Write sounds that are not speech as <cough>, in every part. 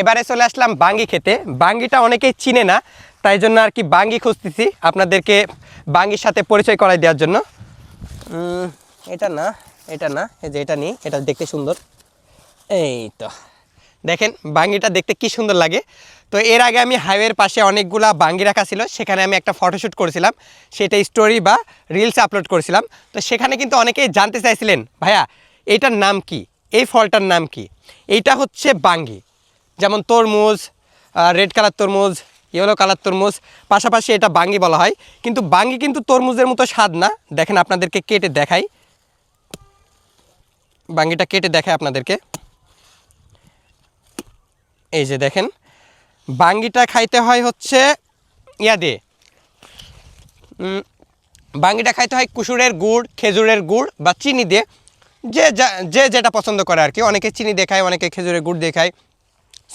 এবারে চলে আসলাম বাঙ্গি খেতে। বাঙ্গিটা অনেকেই চিনে না, তাই জন্য আর কি বাঙ্গি খুঁজতেছি আপনাদেরকে বাঙ্গির সাথে পরিচয় করাই দেওয়ার জন্য। এটা না এটা না, এই যে এটা নিই, এটা দেখতে সুন্দর। এই তো, দেখেন বাঙ্গিটা দেখতে কি সুন্দর লাগে। তো এর আগে আমি হাইওয়ের পাশে অনেকগুলা বাঙ্গি রাখা ছিল, সেখানে আমি একটা ফটোশ্যুট করেছিলাম, সেটা স্টোরি বা রিলস আপলোড করেছিলাম। তো সেখানে কিন্তু অনেকেই জানতে চাইছিলেন, ভাইয়া এইটার নাম কি? এই ফলটার নাম কি? এইটা হচ্ছে বাঙ্গি। যেমন তরমুজ রেড কালার তরমুজ ইয়েলো কালার তরমুজ, পাশাপাশি এটা বাঙ্গি বলা হয়। কিন্তু বাঙ্গি কিন্তু তরমুজের মতো স্বাদ না। দেখেন আপনাদেরকে কেটে দেখাই। বাঙ্গিটা কেটে দেখায় আপনাদেরকে। এই যে দেখেন, বাঙ্গিটা খাইতে হয় হচ্ছে ইয়া দিয়ে। বাঙ্গিটা খাইতে হয় কুসুরের গুড়, খেজুরের গুড় বা চিনি দিয়ে। যে যা- যে যেটা পছন্দ করে আর কি। অনেকে চিনি দেখায় অনেকে খেজুরের গুড় দিয়ে খায়।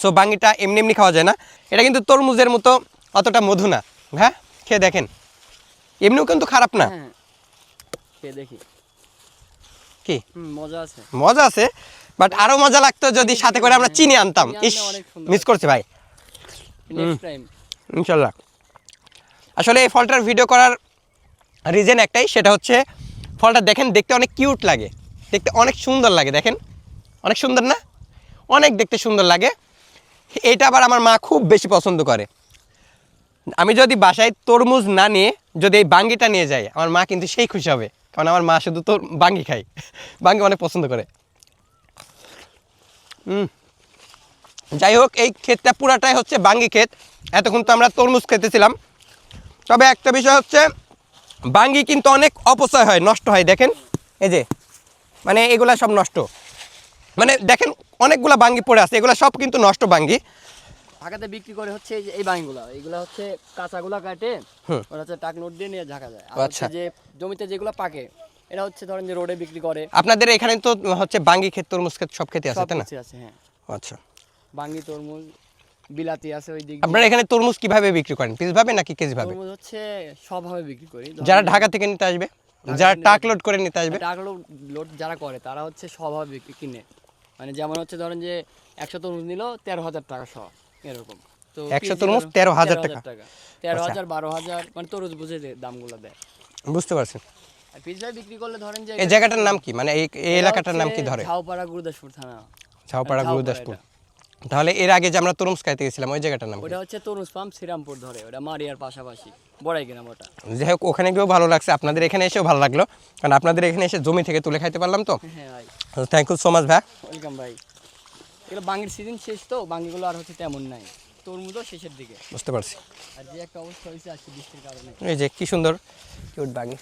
সো বাঙিটা এমনি এমনি খাওয়া যায় না। এটা কিন্তু তরমুজের মতো অতটা মধু না। হ্যাঁ খেয়ে দেখেন। এমনিও কিন্তু খারাপ না। হ্যাঁ। খেয়ে দেখি। কি? মজা আছে। মজা আছে বাট আরও মজা লাগতো যদি সাথে করে আমরা চিনি আনতাম। ইস মিস করছি ভাই। নেক্সট ইনশাল্লাহ। আসলে এই ফলটার ভিডিও করার রিজন একটাই সেটা হচ্ছে ফলটা দেখেন দেখতে অনেক কিউট লাগে। দেখতে অনেক সুন্দর লাগে দেখেন। অনেক সুন্দর না? অনেক দেখতে সুন্দর লাগে। এটা আবার আমার মা খুব বেশি পছন্দ করে। আমি যদি বাসায় তরমুজ না নিয়ে যদি এই বাঙ্গিটা নিয়ে যাই, আমার মা কিন্তু সেই খুশি হবে। কারণ আমার মা শুধু তোর বাঙ্গি খায়। <laughs> বাঙ্গি অনেক পছন্দ করে। যাই হোক, এই ক্ষেতটা পুরাটাই হচ্ছে বাঙ্গি ক্ষেত। এতক্ষণ তো আমরা তরমুজ খেতেছিলাম। তবে একটা বিষয় হচ্ছে, বাঙ্গি কিন্তু অনেক অপচয় হয়, নষ্ট হয়। দেখেন, এই যে মানে এগুলা সব নষ্ট। মানে দেখেন অনেকগুলা বাঙ্গি পড়ে আছে এগুলা সব কিন্তু নষ্ট বাঙ্গি। ঢাকাতে বিক্রি করে হচ্ছে এই যে এই হচ্ছে কাঁচাগুলা কাটে ওরা হচ্ছে টাক নোট দিয়ে নিয়ে ঝাঁকা যায়। আচ্ছা। যে জমিতে যেগুলো পাকে এটা হচ্ছে ধরেন যে রোডে বিক্রি করে। আপনাদের এখানে তো হচ্ছে বাঙ্গি ক্ষেত তরমুজ ক্ষেত সব আছে তাই না? আছে হ্যাঁ। আচ্ছা। বাঙ্গি তরমুজ বিলাতি আছে ওই দিক আপনারা এখানে তরমুজ কীভাবে বিক্রি করেন? পিস ভাবে নাকি কেজি ভাবে? তরমুজ হচ্ছে সবভাবে বিক্রি করি। যারা ঢাকা থেকে নিতে আসবে যারা টাক লোড করে নিতে আসবে। টাকা লোড যারা করে তারা হচ্ছে স্বভাবে বিক্রি কিনে। মানে যেমন হচ্ছে ধরেন যে একশো তরমুজ নিল তেরো হাজার টাকা সহ এরকম। তো একশো তরমুজ তেরো হাজার টাকা। তেরো আচ্ছা। হাজার বারো হাজার মানে তরমুজ বুঝে দামগুলো দেয়। বুঝতে পারছেন আর পিস বিক্রি করলে ধরেন যে এই জায়গাটার নাম কি? মানে এই এলাকাটার নাম কি ধরে? ঝাউপাড়া গুরুদাসপুর থানা। ঝাউপাড়া গুরুদাসপুর। তাহলে এর আগে যে আমরা তরমুজ খাইতে গেছিলাম ওই জায়গাটার নাম ওটা হচ্ছে তরমুজ পাম্প শ্রীরামপুর ধরে ওটা মারিয়ার পাশাপাশি বড়াই গ্রাম ওটা। যাই হোক ওখানে গিয়েও ভালো লাগছে আপনাদের এখানে এসেও ভালো লাগল কারণ আপনাদের এখানে এসে জমি থেকে তুলে খাইতে পারলাম তো। হ্যাঁ ভাই। থ্যাংক ইউ সো মাচ ভাই। ওয়েলকাম ভাই। এগুলো বাঙ্গির সিজন শেষ তো বাঙ্গিগুলো আর হচ্ছে তেমন নাই। তরমুজও শেষের দিকে। বুঝতে পারছি। আর যে একটা অবস্থা হয়েছে আজকে বৃষ্টির কারণে। এই যে কি সুন্দর কিউট বাগি